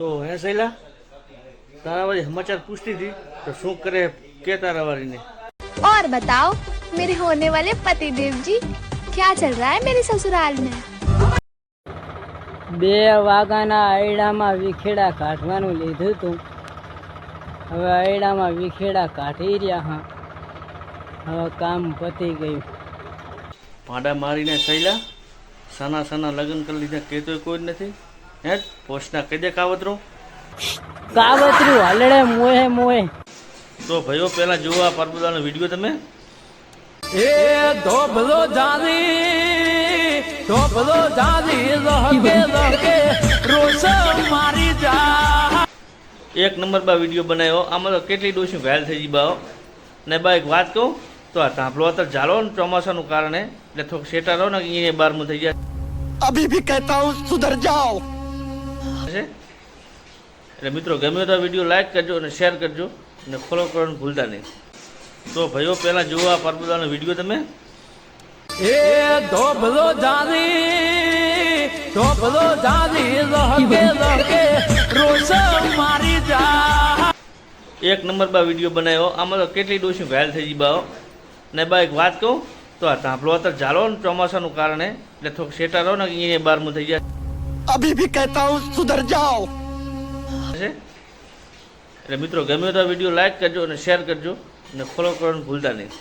તો હે શૈલા તારા વાળી સમાચાર પૂછતી હતી તો શું કરે કે તારા વાળીને और बताओ मेरे होने वाले पति देव जी क्या चल रहा है मेरे ससुराल में બે વાગાના આયડામાં વિખેડા કાઢવાનું લીધું હતું હવે આયડામાં વિખેડા કાઢી રહ્યા હા હવે કામ પતી ગયું ભાડા મારીને શૈલા સાના સાના લગ્ન કરી લીધા કહેતો કોઈ જ નથી હે? પોસ્ટના કહી દે કાવતરું. કાવતરું હલડે મોહે મોહે તો ભાઈઓ પેલા જોવા પરબુદાનો વીડિયો તમે. એ ધોબલો જાની ધોબલો જાની લહકે લહકે રોસ મારી જા. એક નંબર બા વીડિયો બનાવ્યો. આમાં તો કેટલી ડોસી ઘાયલ થઈ ગઈ બાઓ ને બા એક વાત કહું તો આ તાંપલો અત્યારે જાળો ને ચોમાસાનું કારણે એટલે થોડુંક સેટા રહો ને અહીંયા બારમું થઈ જાય અભી ભી કહેતા હું સુધર જાઓ. છે એટલે મિત્રો ગમે તો વીડિયો લાઇક કરજો અને શેર કરજો અને ફોલો કરવાનું ભૂલતા નહીં. તો ભાઈઓ પહેલાં જુઓ આ પરબુદાનો વીડિયો તમે. એ ધોબલો જાની ધોબલો જાની લહકે લહકે રોસ મારી જા. એક નંબર બા વીડિયો બનાવ્યો. આમાં તો કેટલી ડોસી ઘાયલ થઈ ગઈ બાઓ. ને બા એક વાત કહું તો આ તાંભલો અત્યારે ચાલો ને ચોમાસાનું કારણે એટલે થોડુંક સેટા રહો ને અહીંયા બારમું થઈ જાય अभी भी कहता हूँ सुधर जाओ છે એટલે મિત્રો ગમે તો આ વિડીયો લાઈક કરજો અને શેર કરજો અને ફોલો કરવાનું ભૂલતા નહીં